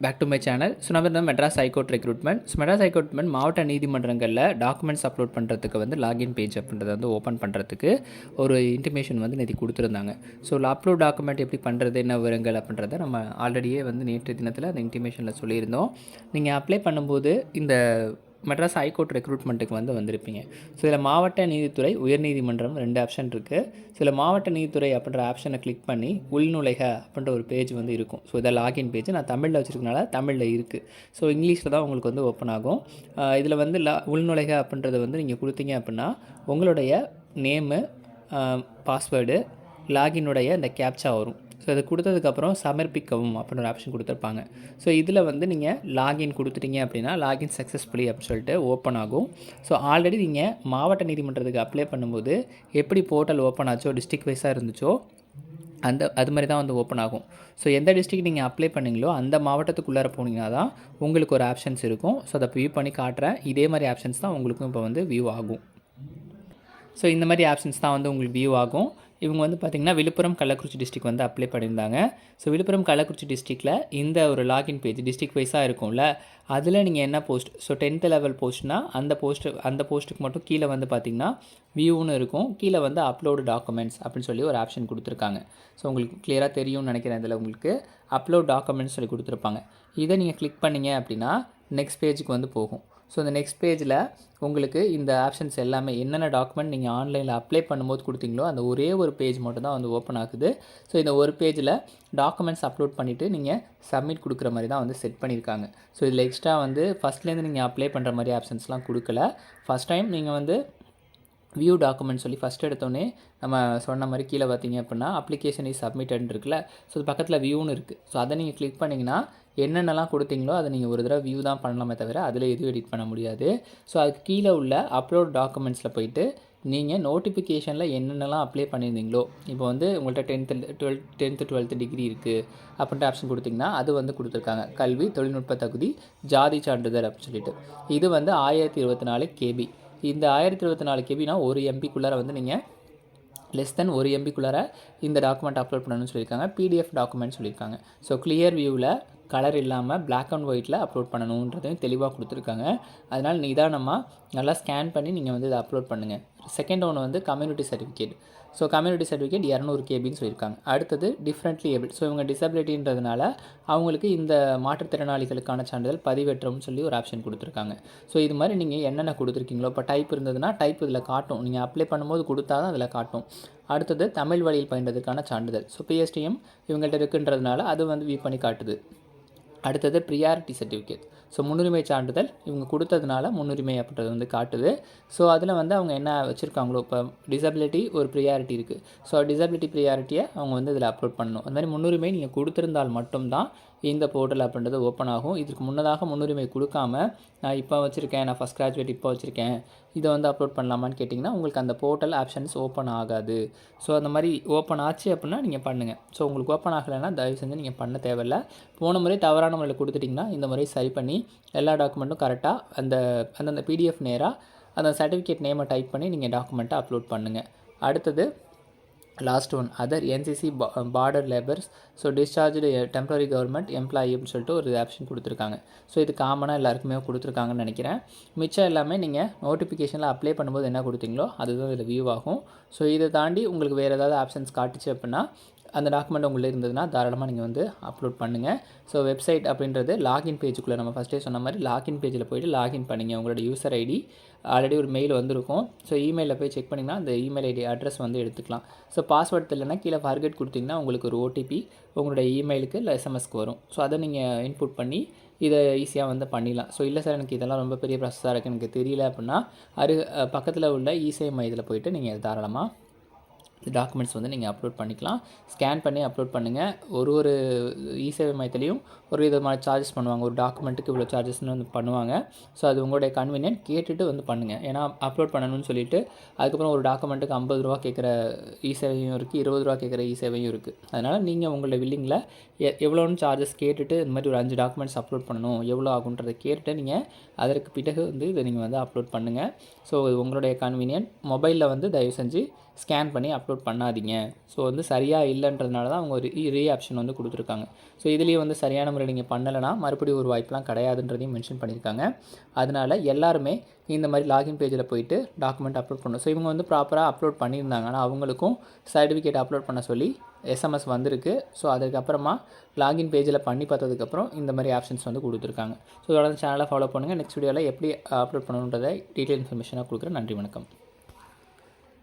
Back to my channel so நம்ம தான் Madras high court recruitment so Madras ஹைகோர்ட்மெண்ட் மாவட்ட நீதிமன்றங்களில் டாக்குமெண்ட்ஸ் அப்லோட் பண்ணுறதுக்கு வந்து லாகின் பேஜ் அப்படின்றத வந்து ஓப்பன் பண்ணுறதுக்கு ஒரு இன்டிமேஷன் வந்து நேற்று கொடுத்துருந்தாங்க. ஸோ அப்லோட் டாக்குமெண்ட் எப்படி பண்ணுறது என்ன விவரங்கள் அப்படின்றத நம்ம ஆல்ரெடியே வந்து நேற்று தினத்தில் அந்த இன்டிமேஷனில் சொல்லியிருந்தோம். நீங்கள் அப்ளை பண்ணும்போது இந்த மெட்ராஸ் ஹைகோர்ட் ரெக்ரூட்மெண்ட்டுக்கு வந்து வந்திருப்பீங்க. ஸோ இதில் மாவட்ட நீதித்துறை உயர்நீதிமன்றம் ரெண்டு ஆப்ஷன் இருக்குது சில மாவட்ட நீதித்துறை அப்படின்ற ஆப்ஷனை கிளிக் பண்ணி உள்நுழைக அப்படின்ற ஒரு பேஜ் வந்து இருக்கும். ஸோ இதை லாகின் பேஜ் நான் தமிழில் வச்சுருக்கனால தமிழில் இருக்குது ஸோ இங்கிலீஷில் தான் உங்களுக்கு வந்து ஓப்பன் ஆகும். இதில் வந்து லா உள்நுழைக அப்படின்றத வந்து நீங்கள் கொடுத்தீங்க அப்படின்னா உங்களுடைய நேமு பாஸ்வேர்டு லாகினுடைய இந்த கேப்ச்சா வரும். ஸோ அதை கொடுத்ததுக்கப்புறம் சமர்ப்பிக்கவும் அப்படின்னு ஒரு ஆப்ஷன் கொடுத்துருப்பாங்க. ஸோ இதில் வந்து நீங்கள் லாகின் கொடுத்துட்டீங்க அப்படின்னா லாகின் சக்ஸஸ்ஃபுல்லி அப்படின்னு சொல்லிட்டு ஓப்பன் ஆகும். ஸோ ஆல்ரெடி நீங்கள் மாவட்ட நீதிமன்றத்துக்கு அப்ளை பண்ணும்போது எப்படி போர்ட்டல் ஓப்பன் ஆச்சோ டிஸ்ட்ரிக் வைஸாக இருந்துச்சோ அந்த அது மாதிரி தான் வந்து ஓப்பன் ஆகும். ஸோ எந்த டிஸ்ட்ரிக்ட் நீங்கள் அப்ளை பண்ணீங்களோ அந்த மாவட்டத்துக்குள்ளார போனீங்கன்னா தான் உங்களுக்கு ஒரு ஆப்ஷன்ஸ் இருக்கும். ஸோ அதை வியூ பண்ணி காட்டுறேன். இதே மாதிரி ஆப்ஷன்ஸ் தான் உங்களுக்கும் இப்போ வந்து வியூ ஆகும். ஸோ இந்த மாதிரி ஆப்ஷன்ஸ் தான் வந்து உங்களுக்கு வியூ ஆகும். இவங்க வந்து பார்த்திங்கன்னா விழுப்புரம் கள்ளக்குறிச்சி டிஸ்ட்ரிக் வந்து அப்ளை பண்ணியிருந்தாங்க. ஸோ விழுப்புரம் கள்ளக்குறிச்சி டிஸ்ட்ரிக்டில் இந்த ஒரு லாகின் பேஜ் டிஸ்ட்ரிக் வைஸாக இருக்கும்ல அதில் நீங்கள் என்ன போஸ்ட் ஸோ டென்த்து லெவல் போஸ்ட்னா அந்த போஸ்ட்டு அந்த போஸ்ட்டுக்கு மட்டும் கீழே வந்து பார்த்திங்கன்னா வியூன்னு இருக்கும். கீழே வந்து அப்லோடு டாக்குமெண்ட்ஸ் அப்படின்னு சொல்லி ஒரு ஆப்ஷன் கொடுத்துருக்காங்க. ஸோ உங்களுக்கு கிளியராக தெரியும்னு நினைக்கிறேன் இதில் உங்களுக்கு. அப்லோட் டாக்குமெண்ட்ஸ் சொல்லி கொடுத்துருப்பாங்க. இதை நீங்கள் கிளிக் பண்ணீங்க அப்படின்னா நெக்ஸ்ட் பேஜுக்கு வந்து போகும். ஸோ இந்த நெக்ஸ்ட் பேஜில் உங்களுக்கு இந்த ஆப்ஷன்ஸ் எல்லாமே என்னென்ன டாக்குமெண்ட் நீங்கள் ஆன்லைனில் அப்ளை பண்ணும்போது கொடுத்தீங்களோ அந்த ஒரே ஒரு பேஜ் மட்டும் தான் வந்து ஓப்பன் ஆகுது. ஸோ இந்த ஒரு பேஜில் டாக்குமெண்ட்ஸ் அப்லோட் பண்ணிவிட்டு நீங்கள் சப்மிட் கொடுக்குற மாதிரி தான் வந்து செட் பண்ணியிருக்காங்க. ஸோ இதில் எக்ஸ்ட்ரா வந்து ஃபஸ்ட்லேருந்து நீங்கள் அப்ளை பண்ணுற மாதிரி ஆப்ஷன்ஸ்லாம் கொடுக்கல. ஃபஸ்ட் டைம் நீங்கள் வந்து வியூ டாக்குமெண்ட் சொல்லி ஃபஸ்ட் எடுத்தோடனே நம்ம சொன்ன மாதிரி கீழே பார்த்தீங்க அப்படின்னா அப்ளிகேஷன் இஸ் சப்மிட்டட்னு இருக்குல்ல. ஸோ அது பக்கத்தில் வியூன்னு இருக்குது ஸோ அதை நீங்கள் கிளிக் பண்ணிங்கன்னா என்னென்னலாம் கொடுத்தீங்களோ அதை நீங்கள் ஒரு தடவை வியூ தான் பண்ணலாமே தவிர அதில் எதுவும் எடிட் பண்ண முடியாது. ஸோ அதுக்கு கீழே உள்ள அப்லோட் டாக்குமெண்ட்ஸில் போயிட்டு நீங்கள் நோட்டிஃபிகேஷனில் என்னென்னலாம் அப்ளை பண்ணியிருந்தீங்களோ இப்போ வந்து உங்கள்கிட்ட tenth twelfth tenth twelfth degree இருக்குது அப்படின்ட்டு ஆப்ஷன் கொடுத்திங்கன்னா அது வந்து கொடுத்துருக்காங்க. கல்வி தொழில்நுட்ப தகுதி ஜாதி சான்றிதழ் அப்படின்னு சொல்லிட்டு. இது வந்து ஆயிரத்தி இருபத்தி நாலு கேபி இந்த ஆயிரத்தி இருபத்தி நாலு கேபினா ஒரு எம்பிக்குள்ளார வந்து நீங்கள் லெஸ் தென் ஒரு எம்பிக்குள்ளார இந்த டாக்குமெண்ட் அப்லோட் பண்ணணும்னு சொல்லியிருக்காங்க. பிடிஎஃப் டாக்குமெண்ட் சொல்லியிருக்காங்க. ஸோ கிளியர் வியூவில் கலர் இல்லாமல் பிளாக் அண்ட் ஒயிட்டில் அப்லோட் பண்ணணுன்றதையும் தெளிவாக கொடுத்துருக்காங்க. அதனால் நிதானமாக நல்லா ஸ்கேன் பண்ணி நீங்கள் வந்து இதை அப்லோட் பண்ணுங்கள் செகண்ட் ஒன்று வந்து community certificate so community certificate இரநூறு கேபின்னு சொல்லியிருக்காங்க. அடுத்தது டிஃப்ரெண்ட்லி ஏபிள் ஸோ இவங்க டிசபிலிட்டின்றதுனால அவங்களுக்கு இந்த மாற்றுத்திறனாளிகளுக்கான சான்றிதழ் பதிவேற்றம்னு சொல்லி ஒரு ஆப்ஷன் கொடுத்துருக்காங்க. ஸோ இது மாதிரி நீங்கள் என்னென்ன கொடுத்துருக்கீங்களோ இப்போ டைப் இருந்ததுன்னா டைப் இதில் காட்டும். நீங்கள் அப்ளை பண்ணும்போது கொடுத்தா தான் அதில் காட்டும். அடுத்தது தமிழ் வழியில் பயின்றதுக்கான சான்றிதழ். ஸோ பிஎஸ்டிஎம் இவங்கள்ட்ட இருக்குன்றதுனால அது வந்து வியூ பண்ணி காட்டுது. அடுத்தது ப்ரியாரிட்டி சர்டிஃபிகேட் ஸோ முன்னுரிமை சான்றிதழ் இவங்க கொடுத்ததுனால முன்னுரிமை அப்படின்றது வந்து காட்டுது. ஸோ அதில் வந்து அவங்க என்ன வச்சுருக்காங்களோ இப்போ டிசபிலிட்டி ஒரு ப்ரியாரிட்டி இருக்குது ஸோ டிசபிலிட்டி ப்ரியாரிட்டியை அவங்க வந்து இதில் அப்லோட் பண்ணணும். அந்த மாதிரி முன்னுரிமை நீங்கள் கொடுத்துருந்தால் மட்டும்தான் இந்த போர்ட்டல் அப்படின்றது ஓப்பன் ஆகும். இதுக்கு முன்னதாக முன்னுரிமை கொடுக்காம நான் இப்போ வச்சுருக்கேன் நான் ஃபஸ்ட் கிராஜுவேட் இப்போ வச்சுருக்கேன் இதை வந்து அப்லோட் பண்ணலாமான்னு கேட்டிங்கன்னா உங்களுக்கு அந்த போர்ட்டல் ஆப்ஷன்ஸ் ஓப்பன் ஆகாது. ஸோ அந்த மாதிரி ஓப்பன் ஆச்சு அப்படின்னா நீங்கள் பண்ணுங்கள் ஸோ உங்களுக்கு ஓப்பன் ஆகலைன்னா தயவு செஞ்சு நீங்கள் பண்ண தேவையில்லை. போன முறை தவறான முறையில் கொடுத்துட்டிங்கன்னா இந்த முறை சரி பண்ணி எல்லா டாக்குமெண்ட்டும் கரெக்டாக அந்த அந்தந்த பிடிஎஃப் நேராக அந்த சர்டிஃபிகேட் நேமை டைப் பண்ணி நீங்கள் டாக்குமெண்ட்டை அப்லோட் பண்ணுங்கள் அடுத்தது last one other NCC border labours so discharge temporary government employee அப்படின்னு சொல்லிட்டு ஒரு ஆப்ஷன் கொடுத்துருக்காங்க. ஸோ இது காமனாக எல்லாருக்குமே கொடுத்துருக்காங்கன்னு நினைக்கிறேன். மிச்சம் எல்லாமே நீங்கள் நோட்டிஃபிகேஷனில் அப்ளை பண்ணும்போது என்ன கொடுத்தீங்களோ அதுதான் இதில் வியூ ஆகும். ஸோ இதை தாண்டி உங்களுக்கு வேறு ஏதாவது ஆப்ஷன்ஸ் காட்டுச்சு அப்படின்னா அந்த டாக்குமெண்ட் உங்களில் இருந்ததுன்னா தாராளமாக நீங்கள் வந்து அப்லோட் பண்ணுங்கள் ஸோ வெப்சைட் அப்படின்றது லாகின் பேஜுக்குள்ளே நம்ம ஃபஸ்ட்டே சொன்ன மாதிரி லாகின் பேஜில் போய்ட்டு லாகின் பண்ணிங்க. உங்களோட யூசர் ஐடி ஆல்ரெடி ஒரு மெயில் வந்திருக்கும். ஸோ இமெயிலில் போய் செக் பண்ணிங்கன்னா அந்த இமெயில் ஐடி அட்ரஸ் வந்து எடுத்துக்கலாம். ஸோ பாஸ்வேர்ட் இல்லைன்னா கீழே ஃபர்கெட் கொடுத்தீங்கன்னா உங்களுக்கு ஒரு ஓடிபி உங்களுடைய இமெயிலுக்கு இல்லை எஸ்எம்எஸ்க்கு வரும். ஸோ அதை நீங்கள் இன்புட் பண்ணி இதை ஈஸியாக வந்து பண்ணிடலாம். ஸோ இல்லை சார் எனக்கு இதெல்லாம் ரொம்ப பெரிய ப்ராசஸாக இருக்குது எனக்கு தெரியல அப்படின்னா அரு பக்கத்தில் உள்ள இசை மையத்தில் போயிட்டு நீங்கள் தாராளமாக டாக்குமெண்ட்ஸ் வந்து நீங்கள் அப்லோட் பண்ணிக்கலாம். ஸ்கேன் பண்ணி அப்லோட் பண்ணுங்கள் ஒரு ஒரு இசேவை மையத்துலேயும் ஒரு விதமான சார்ஜஸ் பண்ணுவாங்க. ஒரு டாக்குமெண்ட்டுக்கு இவ்வளோ சார்ஜஸ்னு வந்து பண்ணுவாங்க. ஸோ அது உங்களுடைய கன்வீனியன்ட் கேட்டுட்டு வந்து பண்ணுங்கள் ஏன்னா அப்லோட் பண்ணணும்னு சொல்லிட்டு அதுக்கப்புறம் ஒரு டாக்குமெண்ட்டுக்கு ஐம்பது ரூபா கேட்குற இசேவையும் இருக்குது இருபது ரூபா கேட்குற இசேவையும் இருக்குது அதனால் நீங்கள் உங்களோட வில்லிங்கில் எ எவ்வளோன்னு சார்ஜஸ் கேட்டுட்டு இந்த மாதிரி ஒரு அஞ்சு டாக்குமெண்ட்ஸ் அப்லோட் பண்ணணும். எவ்வளோ ஆகுன்றதை கேட்டுட்டு நீங்கள் அதற்கு பிறகு வந்து இதை நீங்கள் வந்து அப்லோட் பண்ணுங்கள் ஸோ இது உங்களுடைய கன்வீனியன்ட் மொபைலில் வந்து தயவு செஞ்சு ஸ்கேன் பண்ணி அப்லோட் பண்ணாதீங்க. ஸோ வந்து சரியாக இல்லைன்றதுனால தான் அவங்க ஒரு ரீ ஆப்ஷன் வந்து கொடுத்துருக்காங்க. ஸோ இதுலேயே வந்து சரியான முறையில் நீங்கள் பண்ணலைன்னா மறுபடியும் ஒரு வாய்ப்புலாம் கிடையாதுன்றதையும் மென்ஷன் பண்ணியிருக்காங்க. அதனால எல்லாருமே இந்த மாதிரி லாகின் பேஜில் போயிட்டு டாக்குமெண்ட் அப்லோட் பண்ணணும். ஸோ இவங்க வந்து ப்ராப்பராக அப்லோட் பண்ணியிருந்தாங்க. ஆனால் அவங்களுக்கும் சர்டிஃபிகேட் அப்லோட் பண்ண சொல்லி எஸ்எம்எஸ் வந்திருக்கு. ஸோ அதுக்கப்புறமா லாகின் பேஜில் பண்ணி பார்த்ததுக்கப்புறம் இந்த மாதிரி ஆப்ஷன்ஸ் வந்து கொடுத்துருக்காங்க. ஸோ தொடர்ந்து சேனலை ஃபாலோ பண்ணுங்கள் நெக்ஸ்ட் வீடியோவில் எப்படி அப்லோட் பண்ணணுன்றதை டீட்டெயில் இன்ஃபர்மேஷனாக கொடுக்குறேன். நன்றி வணக்கம்.